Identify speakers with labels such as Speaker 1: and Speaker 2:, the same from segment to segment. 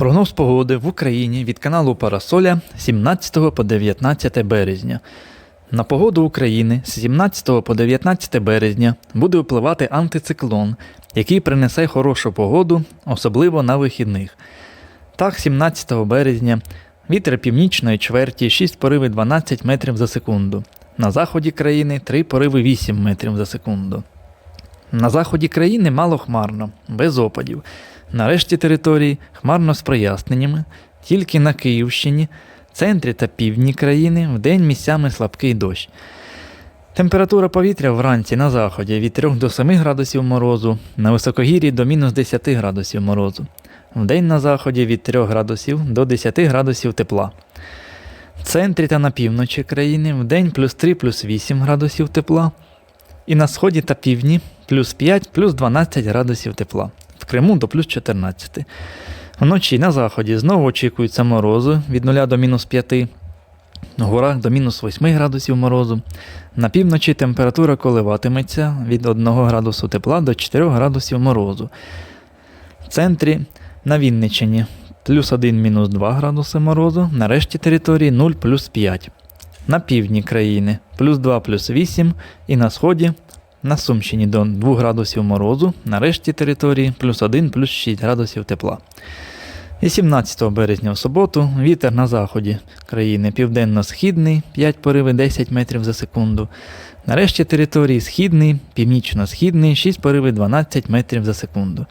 Speaker 1: Прогноз погоди в Україні від каналу Парасоля 17 по 19 березня. На погоду України з 17 по 19 березня буде впливати антициклон, який принесе хорошу погоду, особливо на вихідних. Так, 17 березня вітер північної чверті 6 пориви 12 метрів за секунду. На заході країни 3 пориви 8 метрів за секунду. На заході країни мало хмарно, без опадів. На решті території хмарно з проясненнями, тільки на Київщині, центрі та півдні країни вдень місцями слабкий дощ. Температура повітря вранці на заході від 3 до 7 градусів морозу, на високогір'ї до мінус 10 градусів морозу. Вдень на заході від 3 градусів до 10 градусів тепла. В центрі та на півночі країни вдень плюс 3 плюс 8 градусів тепла. І на сході та півдні плюс 5 плюс 12 градусів тепла. В Криму до плюс 14. Вночі на заході знову очікуються морози від 0 до мінус 5. В горах до мінус 8 градусів морозу. На півночі температура коливатиметься від 1 градусу тепла до 4 градусів морозу. В центрі на Вінниччині плюс 1 мінус 2 градуси морозу, на решті території 0 плюс 5. На півдні країни плюс 2 плюс 8 і на сході на Сумщині до 2 градусів морозу, на решті території плюс 1 плюс 6 градусів тепла. І 17 березня в суботу вітер на заході країни південно-східний 5 пориви 10 метрів за секунду. На решті території східний, північно-східний 6 пориви 12 метрів за секунду.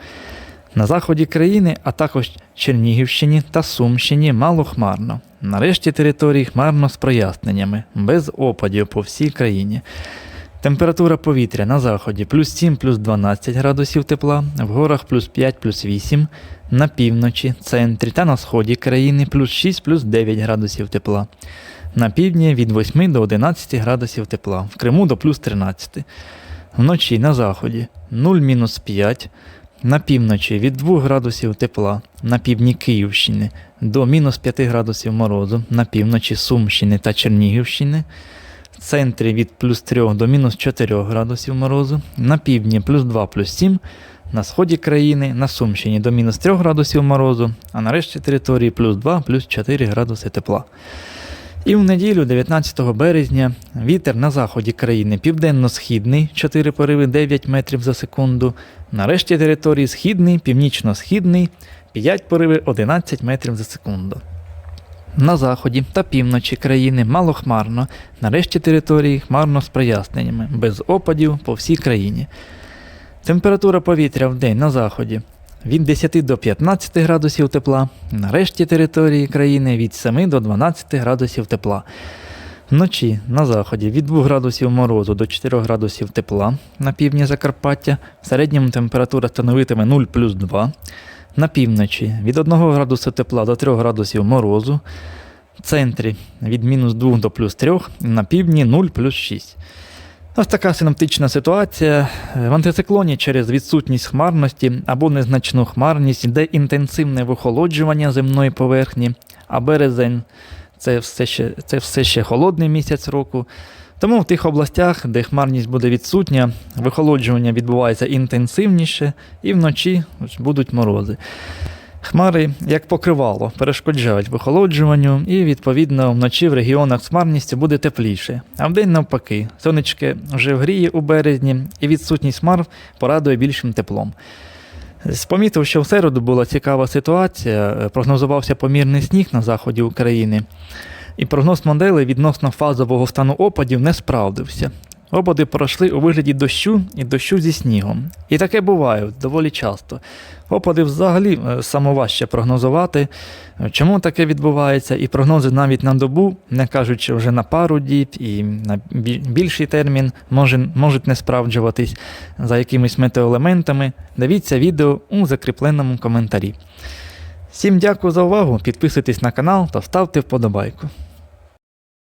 Speaker 1: На заході країни, а також Чернігівщині та Сумщині мало хмарно. На решті території хмарно з проясненнями, без опадів по всій країні. Температура повітря на заході плюс 7 плюс 12 градусів тепла, в горах плюс 5 плюс 8, на півночі, центрі та на сході країни плюс 6 плюс 9 градусів тепла. На півдні від 8 до 11 градусів тепла, в Криму до плюс 13. Вночі на заході 0 мінус 5, на півночі від 2 градусів тепла, на півдні Київщини до мінус 5 градусів морозу, на півночі Сумщини та Чернігівщини. В центрі від плюс 3 до мінус 4 градусів морозу, на півдні плюс 2 плюс 7, на сході країни, на Сумщині до мінус 3 градусів морозу, а на решті території плюс 2 плюс 4 градуси тепла. І в неділю, 19 березня, вітер на заході країни південно-східний 4 пориви 9 метрів за секунду, на решті території східний, північно-східний 5 пориви 11 метрів за секунду. На заході та півночі країни малохмарно, на решті території хмарно з проясненнями, без опадів по всій країні. Температура повітря в день на заході від 10 до 15 градусів тепла, на решті території країни від 7 до 12 градусів тепла. Вночі на заході від 2 градусів морозу до 4 градусів тепла на півдні Закарпаття, в середньому температура становитиме 0 плюс 2. На півночі від 1 градуса тепла до 3 градусів морозу, в центрі від мінус 2 до плюс 3, на півдні 0 плюс 6. Ось така синоптична ситуація. В антициклоні через відсутність хмарності або незначну хмарність йде інтенсивне вихолоджування земної поверхні, а березень це все ще, це все ще холодний місяць року. Тому в тих областях, де хмарність буде відсутня, вихолоджування відбувається інтенсивніше і вночі будуть морози. Хмари, як покривало, перешкоджають вихолоджуванню, і, відповідно, вночі в регіонах з буде тепліше. А вдень навпаки, сонечки вже вгріє у березні, і відсутність хмар порадує більшим теплом. Помітив, що в середу була цікава ситуація. Прогнозувався помірний сніг на заході України, і прогноз моделей відносно фазового стану опадів не справдився. Опади пройшли у вигляді дощу і дощу зі снігом. І таке буває доволі часто. Опади взагалі е, самоважче прогнозувати. Чому таке відбувається? І прогнози навіть на добу, не кажучи вже на пару діб і на більший термін, може, можуть не справджуватись за якимись метеоелементами. Дивіться відео у закріпленому коментарі. Всім дякую за увагу, підписуйтесь на канал та ставте вподобайку.